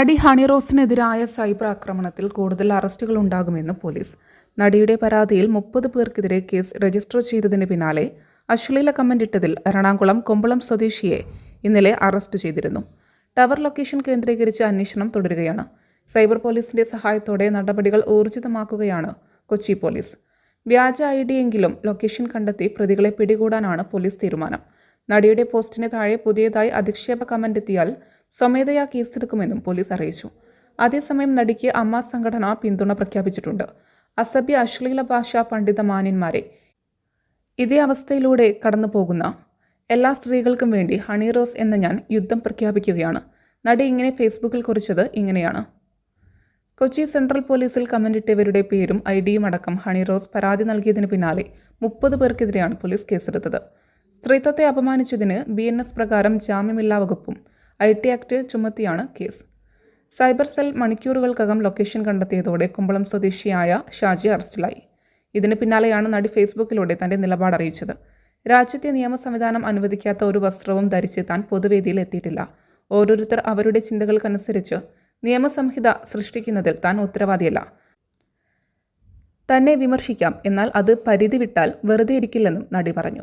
നടി honey റോസിനെതിരായ cyber ആക്രമണത്തിൽ കൂടുതൽ അറസ്റ്റുകൾ ഉണ്ടാകുമെന്ന് പോലീസ്. നടിയുടെ പരാതിയിൽ മുപ്പത് പേർക്കെതിരെ കേസ് രജിസ്റ്റർ ചെയ്തതിന് പിന്നാലെ അശ്ലീല കമന്റ് ഇട്ടതിൽ എറണാകുളം കൊമ്പളം സ്വദേശിയെ ഇന്നലെ അറസ്റ്റ് ചെയ്തിരുന്നു. ടവർ ലൊക്കേഷൻ കേന്ദ്രീകരിച്ച് അന്വേഷണം തുടരുകയാണ്. സൈബർ പോലീസിന്റെ സഹായത്തോടെ നടപടികൾ ഊർജിതമാക്കുകയാണ് കൊച്ചി പോലീസ്. വ്യാജ ഐ ഡിയെങ്കിലും ലൊക്കേഷൻ കണ്ടെത്തി പ്രതികളെ പിടികൂടാനാണ് പോലീസ് തീരുമാനം. നടിയുടെ പോസ്റ്റിന് താഴെ പുതിയതായി അധിക്ഷേപ കമന്റ് എത്തിയാൽ സ്വമേധയാ കേസെടുക്കുമെന്നും പോലീസ് അറിയിച്ചു. അതേസമയം നടിക്ക് അമ്മ സംഘടന പിന്തുണ പ്രഖ്യാപിച്ചിട്ടുണ്ട്. അസഭ്യ അശ്ലീല ഭാഷ പണ്ഡിത മാന്യന്മാരെ. ഇതേ അവസ്ഥയിലൂടെ കടന്നു പോകുന്ന എല്ലാ സ്ത്രീകൾക്കും വേണ്ടി ഹണി റോസ് എന്ന ഞാൻ യുദ്ധം പ്രഖ്യാപിക്കുകയാണ്. നടി ഇങ്ങനെ ഫേസ്ബുക്കിൽ കുറിച്ചത് ഇങ്ങനെയാണ്. കൊച്ചി സെൻട്രൽ പോലീസിൽ കമന്റിട്ടവരുടെ പേരും ഐ ഡിയും അടക്കം ഹണി റോസ് പരാതി നൽകിയതിന് പിന്നാലെ മുപ്പത് പേർക്കെതിരെയാണ് പോലീസ് കേസെടുത്തത്. സ്ത്രീത്വത്തെ അപമാനിച്ചതിന് ബി എൻ എസ് പ്രകാരം ജാമ്യമില്ലാ വകുപ്പും ഐ ടി ആക്ട് ചുമത്തിയാണ് കേസ്. സൈബർ സെൽ മണിക്കൂറുകൾക്കകം ലൊക്കേഷൻ കണ്ടെത്തിയതോടെ കുമ്പളം സ്വദേശിയായ ഷാജി അറസ്റ്റിലായി. ഇതിന് പിന്നാലെയാണ് നടി ഫേസ്ബുക്കിലൂടെ തന്റെ നിലപാട് അറിയിച്ചത്. രാജ്യത്തെ നിയമ സംവിധാനം അനുവദിക്കാത്ത ഒരു വസ്ത്രവും ധരിച്ച് താൻ പൊതുവേദിയിൽ എത്തിയിട്ടില്ല. ഓരോരുത്തർ അവരുടെ ചിന്തകൾക്കനുസരിച്ച് നിയമസംഹിത സൃഷ്ടിക്കുന്നതിൽ താൻ ഉത്തരവാദിയല്ല. തന്നെ വിമർശിക്കാം എന്നാൽ അത് പരിധി വിട്ടാൽ വെറുതെ ഇരിക്കില്ലെന്നും നടി പറഞ്ഞു.